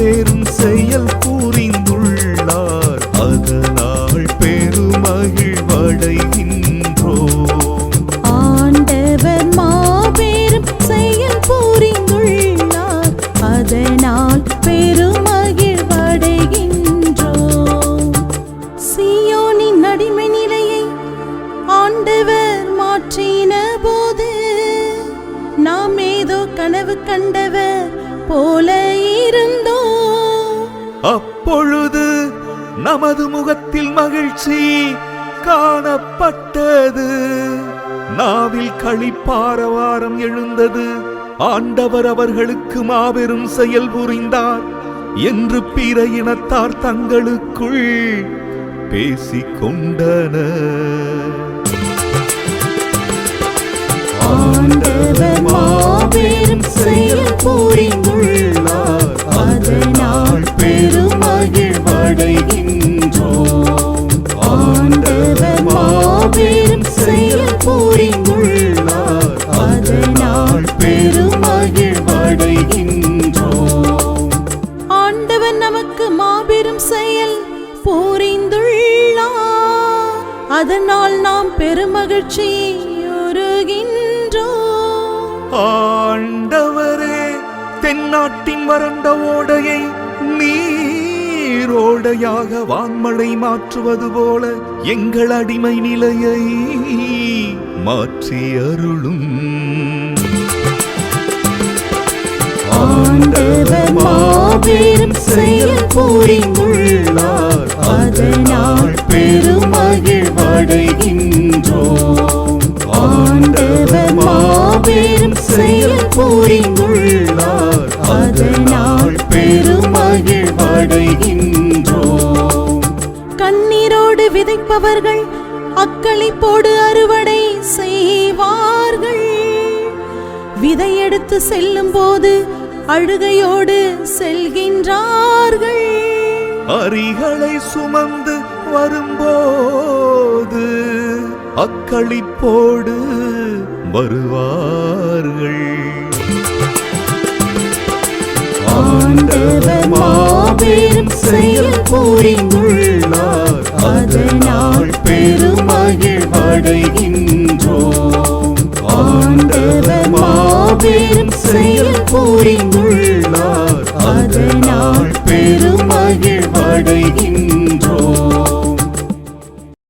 பெரும் செயல் புரிந்துள்ளார். அதனால் பெருமகிழ்வடைகின்றோம் ஆண்டவர் மாபெரும் செயல் புரிந்துள்ளார். அதனால் பெருமகிழ்வடைகின்றோம் சியோனின் அடிமை நிலையை ஆண்டவர் மாற்றின போது நாம் ஏதோ கனவு கண்டவர் போல இருந்தோம். அப்பொழுது நமது முகத்தில் மகிழ்ச்சி காணப்பட்டது. நாவில் களிப்பாரவாரம் எழுந்தது. ஆண்டவர் அவர்களுக்கு மாபெரும் செயல் புரிந்தார். என்று பிற இனத்தார் தங்களுக்குள் பேசிக்கொண்டனர் ஆண்டவர் அதனால் நாம் பெருமகிழ்ச்சி உருகின்றோம். ஆண்டவரே தென்னாட்டின் வறண்ட ஓடையை நீரோடையாக வான்மழை மாற்றுவது போல எங்கள் அடிமை நிலையை மாற்றி அருளும். ஆண்டவர் பெருமகிழ்வடைகின்றோம் ஆண்டவர் மாபெரும் செயல் புரிந்துள்ளார். அதனால் பெருமகிழ்வடைகின்றோம் கண்ணீரோடு விதைப்பவர்கள் அக்களிப்போடு அறுவடை செய்வார்கள். விதை எடுத்து செல்லும் போது அழுகையோடு செல்கின்றார்கள். அரிகளை சுமந்து வரும்போது அக்களிப்போடு வருவார்கள். ஆண்டவர் மாபெரும் செயல் புரிந்துள்ளார் அதனால் பெருமகிழ்வடைகின்றோம் ஆண்டவர் மாபெரும் செயல் புரிந்துள்ளார்